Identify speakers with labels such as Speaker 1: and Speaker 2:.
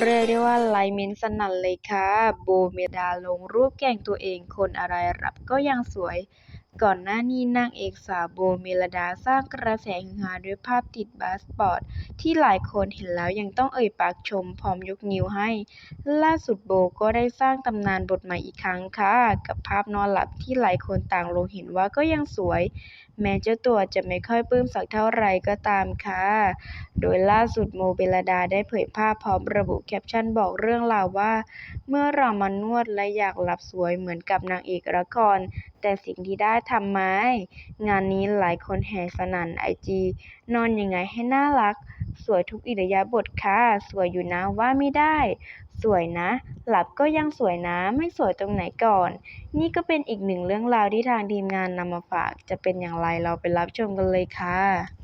Speaker 1: เรียกได้ว่าไลเมนสนั่นเลยค่ะ โบเมลดาลงรูปแกล้งตัวเอง คนอะไรรับก็ยังสวย ก่อนหน้านี้นางเอกสาวโบ เมลดา สร้างกระแสฮือฮาด้วยภาพติดบาสปอร์ต ที่หลายคนเห็นแล้วยังต้องเอ่ยปากชมพร้อมยกนิ้วให้ ล่าสุดโบก็ได้สร้างตำนานบทใหม่อีกครั้งค่ะ กับภาพนอนหลับที่หลายคนต่างลงเห็นว่าก็ยังสวย แม้เจ้าตัวจะไม่ค่อยปลื้มสักเท่าไหร่ก็ตามค่ะ โดยล่าสุดโมเบลดาได้เผยภาพพร้อมระบุแคปชั่นบอกเรื่องราวว่า เมื่อเรามานวดและอยากหลับสวยเหมือนกับนางเอกละคร แต่สิ่งที่ได้ทำไหมงานนี้หลายคนแห่สนั่นไอจีนอนยังไงให้น่ารัก สวยทุกอิริยาบถค่ะ สวยอยู่นะว่าไม่ได้ สวยนะ หลับก็ยังสวยนะ ไม่สวยตรงไหนก่อน นี่ก็เป็นอีกหนึ่งเรื่องราวที่ทางทีมงานนำมาฝาก จะเป็นอย่างไรเราไปรับชมกันเลยค่ะ